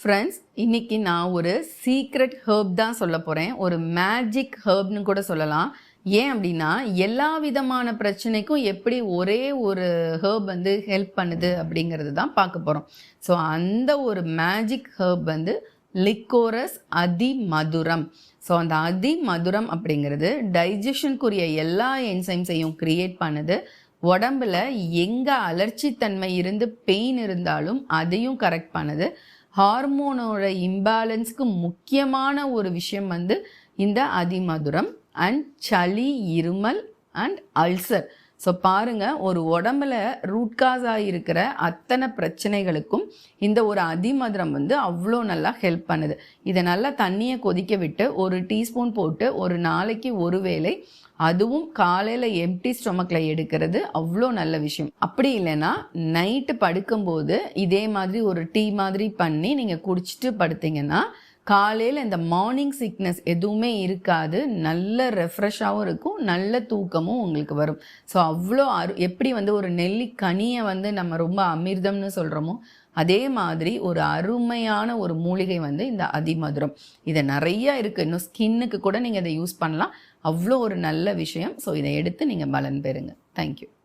Friends இன்னைக்கு நான் ஒரு சீக்ரெட் ஹேர்ப் தான் சொல்ல போகிறேன் ஒரு மேஜிக் ஹேர்ப்னு கூட சொல்லலாம். ஏன் அப்படின்னா எல்லா விதமான பிரச்சனைக்கும் எப்படி ஒரே ஒரு ஹேர்ப் வந்து ஹெல்ப் பண்ணுது அப்படிங்கிறது தான் பார்க்க போகிறோம் ஸோ அந்த ஒரு மேஜிக் ஹேர்ப் வந்து லிக்கோரஸ் அதி மதுரம் ஸோ அந்த அதி மதுரம் அப்படிங்கிறது டைஜஷனுக்குரிய எல்லா என்சைம்ஸையும் கிரியேட் பண்ணுது. உடம்புல எங்கே அலர்ச்சித்தன்மை இருந்து பெயின் இருந்தாலும் அதையும் கரெக்ட் பண்ணுது. ஹார்மோனோட இம்பேலன்ஸ்க்கு முக்கியமான ஒரு விஷயம் வந்து இந்த அதிமதுரம் அண்ட் சளி இருமல் அண்ட் அல்சர் ஸோ பாருங்கள் ஒரு உடம்புல ரூட்காஸாக இருக்கிற அத்தனை பிரச்சனைகளுக்கும் இந்த ஒரு அதிமதுரம் வந்து அவ்வளோ நல்லா ஹெல்ப் பண்ணுது. இதை நல்லா தண்ணியை கொதிக்க விட்டு ஒரு டீஸ்பூன் போட்டு ஒரு நாளைக்கு ஒரு வேளை அதுவும் காலையில் எம்டி ஸ்டொமக்கில் எடுக்கிறது அவ்வளோ நல்ல விஷயம். அப்படி இல்லைன்னா நைட்டு படுக்கும்போது இதே மாதிரி ஒரு டீ மாதிரி பண்ணி நீங்கள் குடிச்சிட்டு படுத்தீங்கன்னா காலையில் இந்த மார்னிங் சிக்னஸ் எதுவுமே இருக்காது. நல்ல ரெஃப்ரெஷ்ஷாகவும் இருக்கும் நல்ல தூக்கமும் உங்களுக்கு வரும். ஸோ அவ்வளோ அரு எப்படி வந்து ஒரு நெல்லிக்கனியை வந்து நம்ம ரொம்ப அமிர்தம்னு சொல்கிறோமோ அதே மாதிரி ஒரு அருமையான ஒரு மூலிகை வந்து இந்த அதிமதுரம். இதை நிறையா இருக்குது இன்னும் ஸ்கின்னுக்கு கூட நீங்கள் இதை யூஸ் பண்ணலாம். அவ்வளோ ஒரு நல்ல விஷயம். ஸோ இதை எடுத்து நீங்கள் பலன் பெறுங்க. தேங்க்யூ